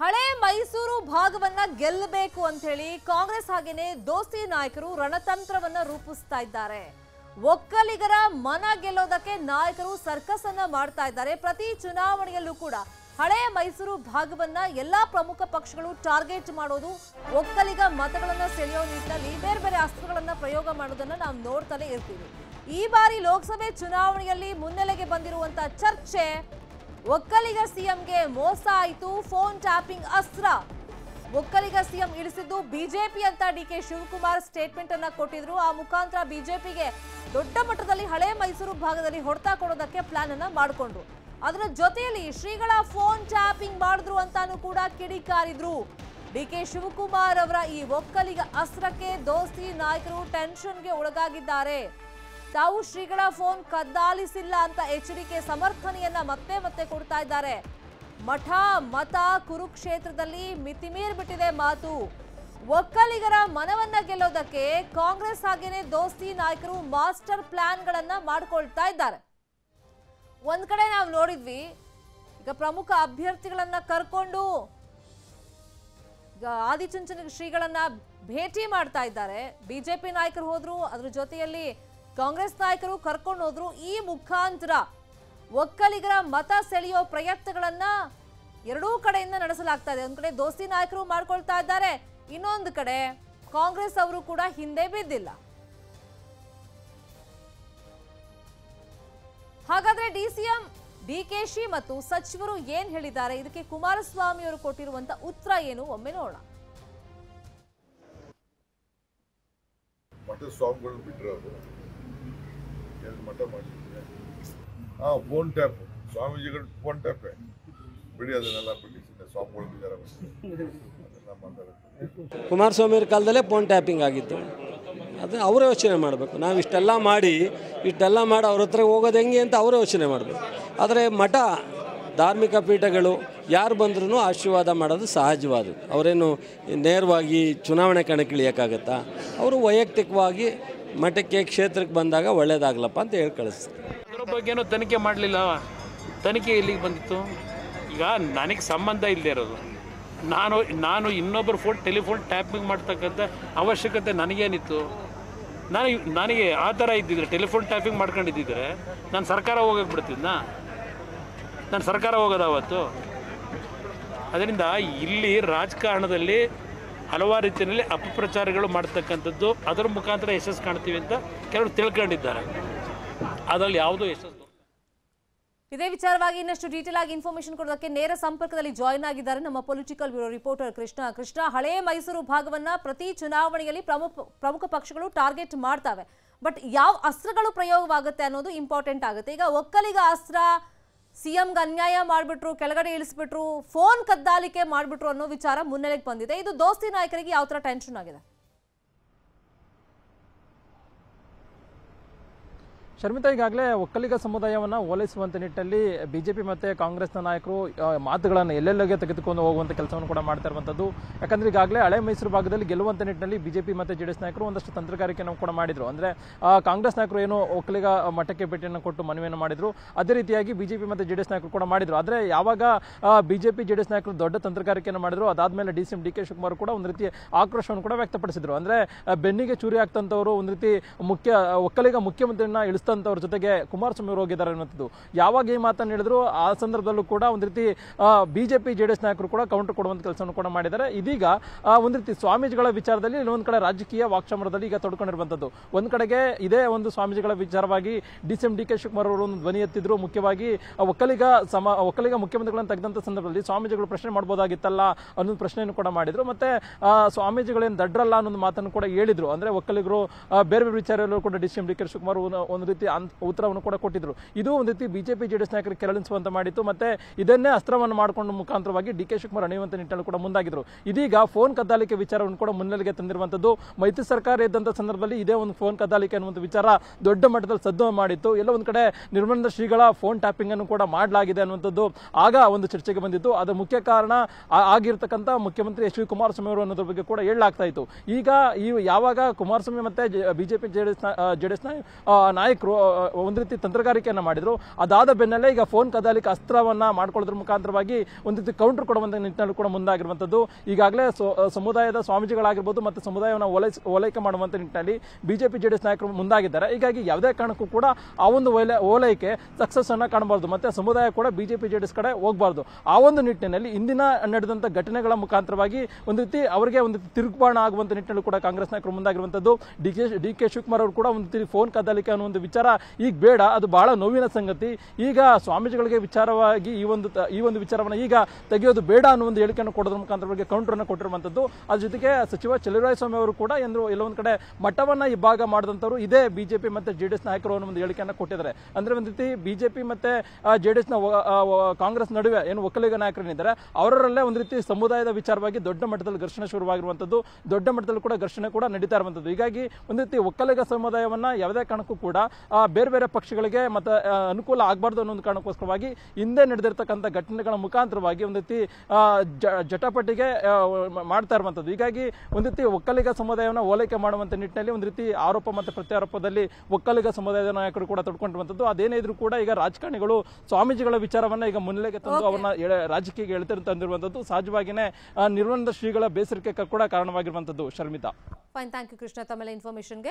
ಹಳೆ ಮೈಸೂರು ಭಾಗವನ್ನ ಗೆಲ್ಲಬೇಕು ಅಂತ ಹೇಳಿ ಕಾಂಗ್ರೆಸ್ ಹಾಗೇನೆ ದೋಸ್ತಿ ನಾಯಕರು ರಣತಂತ್ರವನ್ನ ರೂಪಿಸ್ತಾ ಇದ್ದಾರೆ. ಒಕ್ಕಲಿಗರ ಮನ ಗೆಲ್ಲೋದಕ್ಕೆ ನಾಯಕರು ಸರ್ಕಸ್ ಅನ್ನ ಮಾಡ್ತಾ ಇದ್ದಾರೆ. ಪ್ರತಿ ಚುನಾವಣೆಯಲ್ಲೂ ಕೂಡ ಹಳೆ ಮೈಸೂರು ಭಾಗವನ್ನ ಎಲ್ಲಾ ಪ್ರಮುಖ ಪಕ್ಷಗಳು ಟಾರ್ಗೆಟ್ ಮಾಡೋದು, ಒಕ್ಕಲಿಗ ಮತಗಳನ್ನ ಸೆಳೆಯೋ ನಿಟ್ಟಿನಲ್ಲಿ ಬೇರೆ ಬೇರೆ ಅಸ್ತ್ರಗಳನ್ನ ಪ್ರಯೋಗ ಮಾಡೋದನ್ನ ನಾವು ನೋಡ್ತಾನೆ ಇರ್ತೀವಿ. ಈ ಬಾರಿ ಲೋಕಸಭೆ ಚುನಾವಣೆಯಲ್ಲಿ ಮುನ್ನೆಲೆಗೆ ಬಂದಿರುವಂತ ಚರ್ಚೆ ಒಕ್ಕಲಿಗ ಸಿಎಂಗೆ ಮೋಸ ಆಯಿತು, ಫೋನ್ ಟ್ಯಾಪಿಂಗ್ ಅಸ್ತ್ರ. ಒಕ್ಕಲಿಗ ಸಿಎಂ ಇಳಿಸಿದ್ದು ಬಿಜೆಪಿ ಅಂತ ಡಿ ಕೆ ಶಿವಕುಮಾರ್ ಸ್ಟೇಟ್ಮೆಂಟ್ ಅನ್ನ ಕೊಟ್ಟಿದ್ರು. ಆ ಮುಖಾಂತರ ಬಿಜೆಪಿಗೆ ದೊಡ್ಡ ಮಟ್ಟದಲ್ಲಿ ಹಳೆ ಮೈಸೂರು ಭಾಗದಲ್ಲಿ ಹೊಡೆತ ಕೊಡೋದಕ್ಕೆ ಪ್ಲಾನ್ ಅನ್ನ ಮಾಡಿಕೊಂಡ್ರು. ಅದರ ಜೊತೆಯಲ್ಲಿ ಶ್ರೀಗಳ ಫೋನ್ ಟ್ಯಾಪಿಂಗ್ ಮಾಡಿದ್ರು ಅಂತಾನು ಕೂಡ ಕಿಡಿಕಾರಿದ್ರು. ಡಿ ಕೆ ಶಿವಕುಮಾರ್ ಅವರ ಈ ಒಕ್ಕಲಿಗ ಅಸ್ತ್ರಕ್ಕೆ ದೋಸ್ತಿ ನಾಯಕರು ಟೆನ್ಷನ್ಗೆ ಒಳಗಾಗಿದ್ದಾರೆ. ತಾವು ಶ್ರೀಗಳ ಫೋನ್ ಕದ್ದಾಲಿಸಿಲ್ಲ ಅಂತ ಎಚ್ಚರಿಕೆ ಸಮರ್ಥನೆಯನ್ನ ಮತ್ತೆ ಮತ್ತೆ ಕೊಡ್ತಾ ಇದ್ದಾರೆ. ಮಠ, ಮತ, ಕುರುಕ್ಷೇತ್ರದಲ್ಲಿ ಮಿತಿಮೀರ್ ಬಿಟ್ಟಿದೆ ಮಾತು. ಒಕ್ಕಲಿಗರ ಮನವನ್ನ ಗೆಲ್ಲೋದಕ್ಕೆ ಕಾಂಗ್ರೆಸ್ ಹಾಗೇನೆ ದೋಸ್ತಿ ನಾಯಕರು ಮಾಸ್ಟರ್ ಪ್ಲಾನ್ಗಳನ್ನ ಮಾಡ್ಕೊಳ್ತಾ ಇದ್ದಾರೆ. ಒಂದ್ ಕಡೆ ನಾವು ನೋಡಿದ್ವಿ, ಈಗ ಪ್ರಮುಖ ಅಭ್ಯರ್ಥಿಗಳನ್ನ ಕರ್ಕೊಂಡು ಈಗ ಆದಿಚುಂಚನ ಶ್ರೀಗಳನ್ನ ಭೇಟಿ ಮಾಡ್ತಾ ಇದ್ದಾರೆ. ಬಿಜೆಪಿ ನಾಯಕರು ಹೋದ್ರು, ಅದ್ರ ಜೊತೆಯಲ್ಲಿ ಕಾಂಗ್ರೆಸ್ ನಾಯಕರು ಕರ್ಕೊಂಡು ಹೋದ್ರು ಈ ಮುಖಾಂತರ ಒಕ್ಕಲಿಗರ ಮತ ಸೆಳೆಯೋ ಪ್ರಯತ್ನಗಳನ್ನ ಎರಡೂ ಕಡೆಯಿಂದ ನಡೆಸಲಾಗ್ತಾ ಇದೆ. ಒಂದ್ ಕಡೆ ದೋಸ್ತಿ ನಾಯಕರು ಮಾಡ್ಕೊಳ್ತಾ ಇದ್ದಾರೆ, ಇನ್ನೊಂದು ಕಡೆ ಕಾಂಗ್ರೆಸ್ ಅವರು ಕೂಡ ಹಿಂದೆ ಬಿದ್ದಿಲ್ಲ. ಹಾಗಾದ್ರೆ ಡಿಸಿಎಂ ಡಿಕೆಶಿ ಮತ್ತು ಸಚಿವರು ಏನ್ ಹೇಳಿದ್ದಾರೆ? ಇದಕ್ಕೆ ಕುಮಾರಸ್ವಾಮಿ ಅವರು ಕೊಟ್ಟಿರುವಂತ ಉತ್ತರ ಏನು? ಒಮ್ಮೆ ನೋಡೋಣ. ಮಠ ಸ್ವಾಮಿಗಳು ಬಿಟ್ಟರೆ ಅವರು ಎರಡು ಮಠ ಮಾಡಿಸಿದ್ರೆ ಹಾಂ ಫೋನ್ ಟ್ಯಾಪ್ ಸ್ವಾಮೀಜಿಗಳು ಫೋನ್ ಟ್ಯಾಪೇ ಬಿಡಿ ಅದನ್ನೆಲ್ಲ ಬಿಡಿ ಸ್ವಾಮಿಗಳು ಮಾತಾಡುತ್ತೆ ಕುಮಾರಸ್ವಾಮಿ ಕಾಲದಲ್ಲೇ ಫೋನ್ ಟ್ಯಾಪಿಂಗ್ ಆಗಿತ್ತು. ಅದು ಅವರ ಯೋಚನೆ ಮಾಡಬೇಕು. ನಾವು ಇಷ್ಟೆಲ್ಲ ಮಾಡಿ ಇಷ್ಟೆಲ್ಲ ಮಾಡಿ, ಅವ್ರ ಹತ್ರ ಹೋಗೋದು ಹೆಂಗೆ ಅಂತ ಅವರ ಯೋಚನೆ ಮಾಡಬೇಕು. ಆದರೆ ಮಠ, ಧಾರ್ಮಿಕ ಪೀಠಗಳು, ಯಾರು ಬಂದ್ರೂ ಆಶೀರ್ವಾದ ಮಾಡೋದು ಸಹಜವಾದ ಅವರೇನು ನೇರವಾಗಿ ಚುನಾವಣೆ ಕಣಕ್ಕಿಳಿಯೋಕ್ಕಾಗತ್ತಾ? ಅವರು ವೈಯಕ್ತಿಕವಾಗಿ ಮಠಕ್ಕೆ ಕ್ಷೇತ್ರಕ್ಕೆ ಬಂದಾಗ ಒಳ್ಳೇದಾಗ್ಲಪ್ಪ ಅಂತ ಹೇಳಿ ಕಳಿಸ್ತಾರೆ. ಬಗ್ಗೆ ತನಿಖೆ ಮಾಡಲಿಲ್ಲ ತನಿಖೆ ಇಲ್ಲಿಗೆ ಬಂದಿತ್ತು? ಈಗ ನನಗೆ ಸಂಬಂಧ ಇಲ್ಲದೆ ಇರೋದು. ನಾನು ನಾನು ಇನ್ನೊಬ್ಬರು ಫೋನ್, ಟೆಲಿಫೋನ್ ಟ್ಯಾಪಿಂಗ್ ಮಾಡ್ತಕ್ಕಂಥ ಅವಶ್ಯಕತೆ ನನಗೇನಿತ್ತು. ನನಗೆ ನನಗೆ ಆ ಥರ ಇದ್ದಿದ್ರೆ, ಟೆಲಿಫೋನ್ ಟ್ಯಾಪಿಂಗ್ ಮಾಡ್ಕೊಂಡಿದ್ದಿದ್ರೆ ನಾನು ಸರ್ಕಾರ ಹೋಗಕ್ಕೆ ಬಿಡ್ತಿದ್ನಾ? ನಾನು ಸರ್ಕಾರ ಹೋಗೋದು ಅವತ್ತು. ಅದರಿಂದ ಇಲ್ಲಿ ರಾಜಕಾರಣದಲ್ಲಿ ಹಲವಾರು ರೀತಿಯಲ್ಲಿ ಅಪಪ್ರಚಾರಗಳು ಮಾಡ್ತಕ್ಕಂಥದ್ದು. ಅದರ ಮುಖಾಂತರ ಯಶಸ್ಸು ಕಾಣ್ತೀವಿ ಅಂತ ಕೆಲವರು ತಿಳ್ಕೊಂಡಿದ್ದಾರೆ. ಅದರಲ್ಲಿ ಯಾವುದೂ ಯಶಸ್ಸು ಇದೇ ವಿಚಾರವಾಗಿ ಇನ್ನಷ್ಟು ಡೀಟೇಲ್ ಆಗಿ ಇನ್ಫಾರ್ಮೇಶನ್ ಕೊಡೋದಕ್ಕೆ ನೇರ ಸಂಪರ್ಕದಲ್ಲಿ ಜಾಯಿನ್ ಆಗಿದ್ದಾರೆ ನಮ್ಮ political bureau reporter Krishna. Krishna, ಹಳೆ ಮೈಸೂರು ಭಾಗವನ್ನ ಪ್ರತಿ ಚುನಾವಣೆಯಲ್ಲಿ ಪ್ರಮುಖ ಪ್ರಮುಖ ಪಕ್ಷಗಳು ಟಾರ್ಗೆಟ್ ಮಾಡ್ತವೆ. ಬಟ್ ಯಾವ ಅಸ್ತ್ರಗಳು ಪ್ರಯೋಗವಾಗುತ್ತೆ ಅನ್ನೋದು ಇಂಪಾರ್ಟೆಂಟ್ ಆಗುತ್ತೆ. ಈಗ ಒಕ್ಕಲಿಗ ಅಸ್ತ್ರ ಸಿಎಂಗೆ ಅನ್ಯಾಯ ಮಾಡಿಬಿಟ್ರು, ಕೆಳಗಡೆ ಇಳಿಸ್ಬಿಟ್ರು, ಫೋನ್ ಕದ್ದಾಲಿಕೆ ಮಾಡಿಬಿಟ್ರು ಅನ್ನೋ ವಿಚಾರ ಮುನ್ನೆಲೆಗೆ ಬಂದಿದೆ. ಇದು ದೋಸ್ತಿ ನಾಯಕರಿಗೆ ಯಾವ ಥರ ಟೆನ್ಷನ್ ಆಗಿದೆ? ಶರ್ಮಿತಾ ಈಗಾಗಲೇ ಒಕ್ಕಲಿಗ ಸಮುದಾಯವನ್ನು ಓಲೈಸುವಂತ ನಿಟ್ಟಲ್ಲಿ ಬಿಜೆಪಿ ಮತ್ತೆ ಕಾಂಗ್ರೆಸ್ನ ನಾಯಕರು ಮಾತುಗಳನ್ನು ಎಲ್ಲೆಲ್ಲಿಗೆ ತೆಗೆದುಕೊಂಡು ಹೋಗುವಂತ ಕೆಲಸವನ್ನು ಕೂಡ ಮಾಡ್ತಾ ಇರುವಂತದ್ದು. ಯಾಕಂದ್ರೆ ಈಗಾಗಲೇ ಹಳೆ ಮೈಸೂರು ಭಾಗದಲ್ಲಿ ಗೆಲ್ಲುವಂತ ನಿಟ್ಟಿನಲ್ಲಿ ಬಿಜೆಪಿ ಮತ್ತೆ ಜೆಡಿಎಸ್ ನಾಯಕರು ಒಂದಷ್ಟು ತಂತ್ರಗಾರಿಕೆಯನ್ನು ಕೂಡ ಮಾಡಿದ್ರು. ಅಂದ್ರೆ ಕಾಂಗ್ರೆಸ್ ನಾಯಕರು ಏನು ಒಕ್ಕಲಿಗ ಮಠಕ್ಕೆ ಭೇಟಿಯನ್ನು ಕೊಟ್ಟು ಮನವಿಯನ್ನು ಮಾಡಿದ್ರು. ಅದೇ ರೀತಿಯಾಗಿ ಬಿಜೆಪಿ ಮತ್ತೆ ಜೆಡಿಎಸ್ ನಾಯಕರು ಕೂಡ ಮಾಡಿದ್ರು. ಆದರೆ ಯಾವಾಗ ಬಿಜೆಪಿ, ಜೆಡಿಎಸ್ ನಾಯಕರು ದೊಡ್ಡ ತಂತ್ರಗಾರಿಕೆಯನ್ನು ಮಾಡಿದ್ರು, ಅದಾದ್ಮೇಲೆ D C M, D K Shivakumar ಕೂಡ ಒಂದು ರೀತಿ ಆಕ್ರೋಶವನ್ನು ಕೂಡ ವ್ಯಕ್ತಪಡಿಸಿದ್ರು. ಅಂದ್ರೆ, ಬೆನ್ನಿಗೆ ಚೂರಿ ಆಗ್ತಂಥವರು ಒಂದು ರೀತಿ ಮುಖ್ಯ, ಒಕ್ಕಲಿಗ ಮುಖ್ಯಮಂತ್ರಿಯನ್ನ ಇಳಿಸ್ತಂತವ್ರ ಜೊತೆಗೆ ಕುಮಾರಸ್ವಾಮಿ ಅವರು ಹೋಗಿದ್ದಾರೆ ಅನ್ನುವಂಥದ್ದು. ಯಾವಾಗ ಈ ಮಾತನ್ನು ಹೇಳಿದ್ರು, ಆ ಸಂದರ್ಭದಲ್ಲೂ ಕೂಡ ಒಂದು ರೀತಿ ಬಿಜೆಪಿ, ಜೆಡಿಎಸ್ ನಾಯಕರು ಕೂಡ ಕೌಂಟರ್ ಕೊಡುವಂತ ಕೆಲಸವನ್ನು ಕೂಡ ಮಾಡಿದ್ದಾರೆ. ಇದೀಗ ಒಂದು ರೀತಿ ಸ್ವಾಮೀಜಿಗಳ ವಿಚಾರದಲ್ಲಿ ಇನ್ನೊಂದು ಕಡೆ ರಾಜಕೀಯ ವಾಕ್ಸಮರದಲ್ಲಿ ಈಗ ತೊಡ್ಕೊಂಡಿರುವಂತದ್ದು ಒಂದು ಕಡೆಗೆ ಇದೇ ಒಂದು ಸ್ವಾಮೀಜಿಗಳ ವಿಚಾರವಾಗಿ D C M D K Shivakumar ಅವರು ಒಂದು ಧ್ವನಿ ಎತ್ತಿದ್ರು. ಮುಖ್ಯವಾಗಿ ಒಕ್ಕಲಿಗ ಸಮ ಒಕ್ಕಲಿಗ ಮುಖ್ಯಮಂತ್ರಿಗಳನ್ನು ತೆಗೆದಂತ ಸಂದರ್ಭದಲ್ಲಿ ಸ್ವಾಮೀಜಿಗಳು ಪ್ರಶ್ನೆ ಮಾಡಬಹುದಾಗಿತ್ತಲ್ಲ ಅನ್ನೋ ಪ್ರಶ್ನೆಯನ್ನು ಕೂಡ ಮಾಡಿದ್ರು. ಮತ್ತೆ ಸ್ವಾಮೀಜಿಗಳೇನು ದಡ್ರಲ್ಲ ಅನ್ನೋದು ಮಾತನ್ನು ಕೂಡ ಹೇಳಿದ್ರು. ಅಂದ್ರೆ ಒಕ್ಕಲಿಗರು ಬೇರೆ ಬೇರೆ ವಿಚಾರಗಳು ಕೂಡ D C M D K Shivakumar ಒಂದು ರೀತಿ ಉತ್ತರವನ್ನು ಕೂಡ ಕೊಟ್ಟಿದ್ರು. ಇದು ಒಂದು ರೀತಿ ಬಿಜೆಪಿ, ಜೆಡಿಎಸ್ ನಾಯಕರು ಕೆರಳಿಸುವಂತ ಮಾಡಿತ್ತು. ಮತ್ತೆ ಇದನ್ನೇ ಅಸ್ತ್ರವನ್ನು ಮಾಡಿಕೊಂಡು ಮುಖಾಂತರವಾಗಿ ಡಿ ಕೆ ಶಿವಕುಮಾರ್ ಅಣಿಯುವಂತ ನಿಟ್ಟಿನಲ್ಲಿ ಕೂಡ ಮುಂದಾಗಿದ್ರು. ಇದೀಗ ಫೋನ್ ಕದ್ದಾಲಿಕೆ ವಿಚಾರವನ್ನು ಕೂಡ ಮುನ್ನೆಲೆಗೆ ತಂದಿರುವಂತದ್ದು. ಮೈತ್ರಿ ಸರ್ಕಾರ ಇದ್ದಂಥ ಸಂದರ್ಭದಲ್ಲಿ ಇದೇ ಒಂದು ಫೋನ್ ಕದ್ದಾಲಿಕೆ ಅನ್ನುವಂಥ ವಿಚಾರ ದೊಡ್ಡ ಮಟ್ಟದಲ್ಲಿ ಸದ್ದು ಮಾಡಿತ್ತು. ಎಲ್ಲ ಒಂದು ಕಡೆ ನಿರ್ಮಲಾನಂದ ಶ್ರೀಗಳ ಫೋನ್ ಟ್ಯಾಪಿಂಗ್ ಅನ್ನು ಕೂಡ ಮಾಡಲಾಗಿದೆ ಅನ್ನುವಂಥದ್ದು ಆಗ ಒಂದು ಚರ್ಚೆಗೆ ಬಂದಿತ್ತು. ಅದರ ಮುಖ್ಯ ಕಾರಣ ಆಗಿರ್ತಕ್ಕಂಥ ಮುಖ್ಯಮಂತ್ರಿ ಎಚ್ ವಿ ಕುಮಾರಸ್ವಾಮಿ ಅವರು ಅನ್ನೋದ್ರ ಬಗ್ಗೆ ಕೂಡ ಹೇಳಲಾಗ್ತಾ ಇತ್ತು. ಈಗ ಈ ಯಾವಾಗ ಕುಮಾರಸ್ವಾಮಿ ಮತ್ತೆ ಬಿಜೆಪಿ, ಜೆಡಿಎಸ್ ಜೆಡಿಎಸ್ ನಾಯಕರು ರೋ- ಒಂದು ರೀತಿ ತಂತ್ರಗಾರಿಕೆಯನ್ನ ಮಾಡಿದ್ರು. ಅದಾದ ಬೆನ್ನಲ್ಲೇ ಈಗ ಫೋನ್ ಕದಾಲಿಕ ಅಸ್ತ್ರವನ್ನ ಮಾಡ್ಕೊಳ್ಳೋದ್ರ ಮುಖಾಂತರವಾಗಿ ಒಂದು ರೀತಿ ಕೌಂಟರ್ ಕೊಡುವಂಥ ನಿಟ್ಟಿನಲ್ಲಿ ಕೂಡ ಮುಂದಾಗಿರುವಂಥದ್ದು. ಈಗಾಗಲೇ ಸಮುದಾಯದ ಸ್ವಾಮೀಜಿಗಳಾಗಿರ್ಬೋದು ಮತ್ತು ಸಮುದಾಯವನ್ನು ಓಲೈಸ್, ಓಲೈಕೆ ಮಾಡುವಂತ ನಿಟ್ಟಿನಲ್ಲಿ ಬಿಜೆಪಿ, ಜೆಡಿಎಸ್ ನಾಯಕರು ಮುಂದಾಗಿದ್ದಾರೆ. ಹೀಗಾಗಿ ಯಾವುದೇ ಕಾರಣಕ್ಕೂ ಕೂಡ ಆ ಒಂದು ಓಲೈಕೆ ಸಕ್ಸಸ್ ಅನ್ನ ಕಾಣಬಾರ್ದು. ಮತ್ತೆ ಸಮುದಾಯ ಕೂಡ ಬಿಜೆಪಿ, ಜೆಡಿಎಸ್ ಕಡೆ ಹೋಗಬಾರ್ದು. ಆ ಒಂದು ನಿಟ್ಟಿನಲ್ಲಿ ಇಂದಿನ ನಡೆದಂತ ಘಟನೆಗಳ ಮುಖಾಂತರವಾಗಿ ಒಂದು ರೀತಿ ಅವರಿಗೆ ಒಂದು ತಿರುಗುಬಾಣ ಆಗುವಂತ ನಿಟ್ಟಿನಲ್ಲಿ ಕೂಡ ಕಾಂಗ್ರೆಸ್ ನಾಯಕರು ಮುಂದಾಗಿರುವಂತದ್ದು D K D K Shivakumar ಅವರು ಕೂಡ ಒಂದು ರೀತಿ ಫೋನ್ ಕದಾಲಿಕೆ ಅನ್ನೋ ಒಂದು ವಿಚಾರ ಈಗ ಬೇಡ ಅದು ಬಹಳ ನೋವಿನ ಸಂಗತಿ. ಈಗ ಸ್ವಾಮೀಜಿಗಳಿಗೆ ವಿಚಾರವಾಗಿ ಈ ಒಂದು ಈ ಒಂದು ವಿಚಾರವನ್ನು ಈಗ ತೆಗೆಯೋದು ಬೇಡ ಅನ್ನೋ ಒಂದು ಹೇಳಿಕೆಯನ್ನು ಕೊಡೋದ್ರ ಮುಖಾಂತರ ಬಗ್ಗೆ ಅನ್ನು ಕೊಟ್ಟಿರುವಂತದ್ದು. ಅದ್ರ ಜೊತೆಗೆ ಸಚಿವ ಸ್ವಾಮಿ ಅವರು ಕೂಡ ಎಂದು ಎಲ್ಲೊಂದು ಕಡೆ ಮಠವನ್ನು ಈ ಭಾಗ ಮಾಡಿದಂಥವ್ರು ಇದೇ ಬಿಜೆಪಿ ಮತ್ತೆ ಜೆಡಿಎಸ್ ನಾಯಕರು ಅನ್ನೋ ಒಂದು ಹೇಳಿಕೆಯನ್ನು ಕೊಟ್ಟಿದ್ದಾರೆ. ಅಂದ್ರೆ ಒಂದು ರೀತಿ ಬಿಜೆಪಿ ಮತ್ತೆ ಜೆಡಿಎಸ್ನ ವ- ಆ, ವ- ಕಾಂಗ್ರೆಸ್ ನಡುವೆ ಏನು ಒಕ್ಕಲಿಗ ನಾಯಕರೇನಿದ್ದಾರೆ ಅವರಲ್ಲೇ ಒಂದು ರೀತಿ ಸಮುದಾಯದ ವಿಚಾರವಾಗಿ ದೊಡ್ಡ ಮಟ್ಟದಲ್ಲಿ ಘರ್ಷಣೆ ಶುರುವಾಗಿರುವಂತದ್ದು. ದೊಡ್ಡ ಮಟ್ಟದಲ್ಲಿ ಕೂಡ ಘರ್ಷಣೆ ಕೂಡ ನಡೀತಾ ಇರುವಂತದ್ದು. ಹೀಗಾಗಿ ಒಂದು ರೀತಿ ಒಕ್ಕಲಿಗ ಸಮುದಾಯವನ್ನ ಯಾವುದೇ ಕಾರಣಕ್ಕೂ ಕೂಡ ಬೇರೆ ಬೇರೆ ಪಕ್ಷಗಳಿಗೆ ಮತ್ತೆ ಅನುಕೂಲ ಆಗಬಾರ್ದು ಅನ್ನೋ ಒಂದು ಕಾರಣಕ್ಕೋಸ್ಕರವಾಗಿ ಹಿಂದೆ ನಡೆದಿರ್ತಕ್ಕಂಥ ಘಟನೆಗಳ ಮುಖಾಂತರವಾಗಿ ಒಂದು ರೀತಿ ಜಟಪಟಿಗೆ ಮಾಡ್ತಾ ಇರುವಂಥದ್ದು. ಹೀಗಾಗಿ ಒಂದು ರೀತಿ ಒಕ್ಕಲಿಗ ಸಮುದಾಯವನ್ನು ಓಲೈಕೆ ಮಾಡುವಂಥ ನಿಟ್ಟಿನಲ್ಲಿ ಒಂದು ರೀತಿ ಆರೋಪ ಮತ್ತು ಪ್ರತ್ಯಾರೋಪದಲ್ಲಿ ಒಕ್ಕಲಿಗ ಸಮುದಾಯದ ನಾಯಕರು ಕೂಡ ತೊಡ್ಕೊಂಡಿರುವಂಥದ್ದು. ಅದೇನೇ ಇದ್ರೂ ಕೂಡ ಈಗ ರಾಜಕಾರಣಿಗಳು ಸ್ವಾಮೀಜಿಗಳ ವಿಚಾರವನ್ನ ಈಗ ಮುನ್ನೆಲೆಗೆ ತಂದು ಅವರನ್ನ ರಾಜಕೀಯಕ್ಕೆ ಎಳೆತರು ತಂದಿರುವಂಥದ್ದು. ಸಹಜವಾಗಿನೇ ನಿರ್ವಹಣದ ಶ್ರೀಗಳ ಬೇಸರಿಕೆ ಕೂಡ ಕಾರಣವಾಗಿರುವಂಥದ್ದು Sharmita. Fine thank you Krishna ತಮ್ಮೆಲ್ಲ ಇನ್ಫಾರ್ಮೇಶನ್ಗೆ